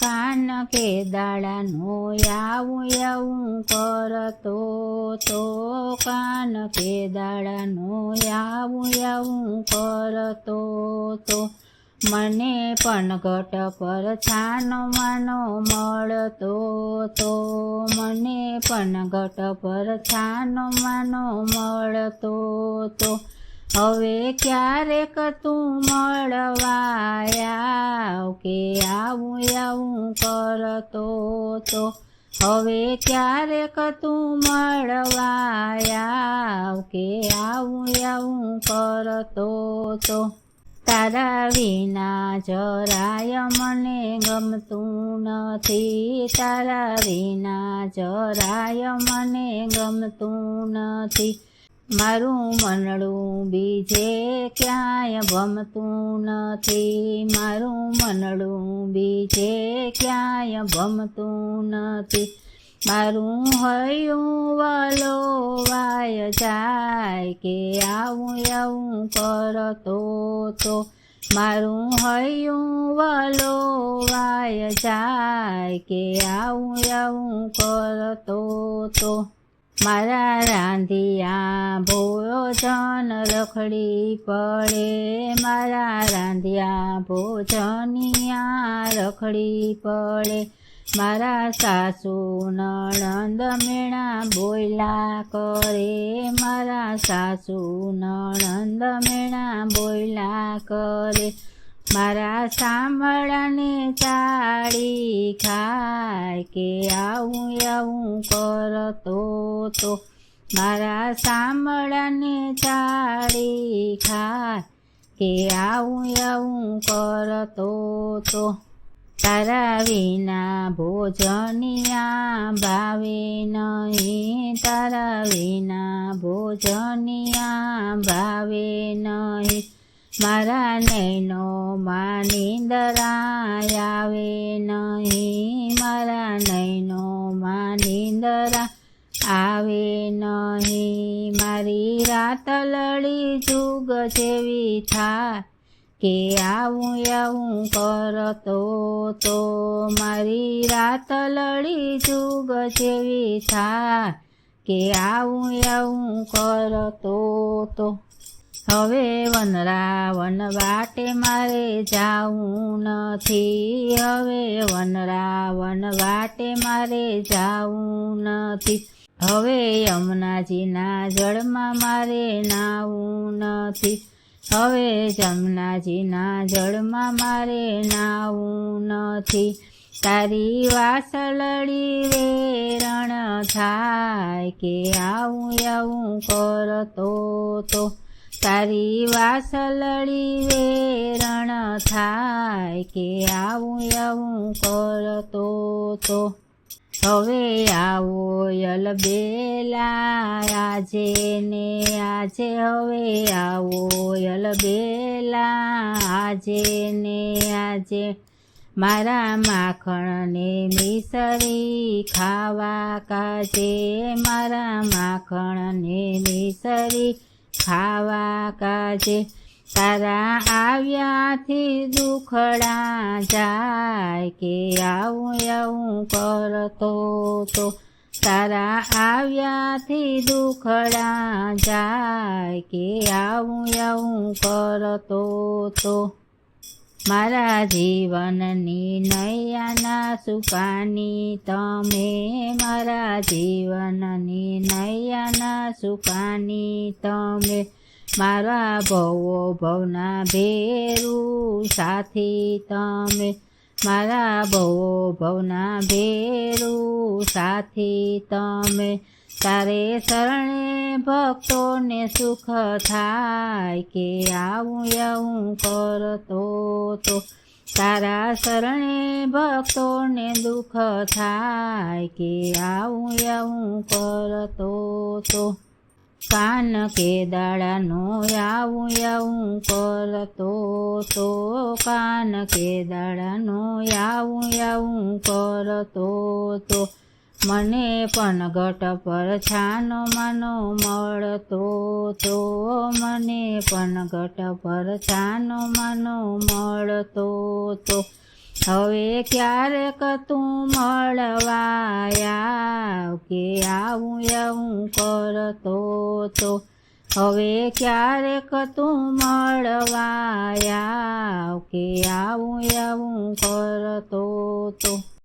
કાન કે દાડાનો આવું આવું કરતો તો કાન કે દાડાનો આવું આવું કરતો તો. મને પણ ઘટ પર છાનો મળતો તો. મને પણ ઘટ પર છાનો મળતો તો. હવે ક્યારેક તું મળવાયા કે આવું આવું કરતો તો? હવે ક્યારેક તું મળવાયા કે આવું આવું કરતો તો? તારા વિના જરાય મને ગમતું નથી. તારા વિના જરાય મને ગમતું નથી. મારું મનડું બીજે ક્યાંય ભમતું નથી. મારું મનડું બીજે ક્યાંય ભમતું નથી. મારું હૈયું વલોવાય જાય કે આવું આવું કરતો તો. મારું હૈયું વલોવાય જાય કે આવું આવું કરતો તો. મારા રાંધિયા ભોજન રખડી પડે મારા રાંધિયા ભોજનિયા રખડી પડે મારા સાસુ નણંદ મેણા બોયલા કરે મારા સાસુ નણંદ મેણા બોયલા કરે મારા સાંભળને ચાળી ખાય કે આવું આવું કરતો તો. મારા સાંભળને ચાળી ખાય કે આવું આવું કરતો તો. તારા વિના ભોજનિયા ભાવે નહીં. તારા વિના ભોજનિયા ભાવે નહીં. મારા નૈનો માં નીંદરા આવે નહીં મારા નૈનો માં નીંદરા આવે નહીં મારી રાત લડી જુગ જેવી થાય કે આવું આવું કરતો તો મારી રાત લડી જુગ જેવી થાય કે આવું આવું કરતો તો હવે વનરાવન વાટે મારે જાવું નથી. હવે વનરાવન વાટે મારે જાવું નથી. હવે યમુનાજીના જળમાં મારે નાવું નથી. હવે જમનાજીના જળમાં મારે નાવું નથી. તારી વાસલડી વેરણ થાય કે આવું આવું કરતો તો તારી વાસલડી વેરણ થાય કે આવું આવું કરતો તો? હવે આવો યલ બેલા આજે ને આજે હવે આવો યલ બેલા આજે ને આજે મારા માખણને મિસરી ખાવા કાજે, મારા માખણને મિસરી ખાવા કાજે તારા આવ્યાથી દુખડા જાય કે આવું આવું કરતો તો તારા આવ્યાથી દુખડા જાય કે આવું આવું કરતો તો. મારા જીવનની નૈયાના સુકાની, તમે મારા જીવનની નૈયાના સુકાની, તમે મારા ભવો ભવના ભેરું સાથી, તમે મારા ભવો ભવના ભેરું સાથી, તમે તારે શરણે ભક્તોને સુખ થાય કે આવું આવું કરતો તો? તારા શરણે ભક્તોને દુઃખ થાય કે આવું આવું કરતો તો? કાન કે દાડાનો આવું આવું કરતો તો? કાન કે દાડાનો આવું આવું કરતો તો? મને પણ ઘટ પર છાનો માનો મળતો તો મને પણ ઘટ પર છાનો માનો મળતો તો. હવે ક્યારેક તું મળવાયા કે આવું આવું કરતો તો. હવે ક્યારેક તું મળવાયા કે આવું આવું કરતો તો.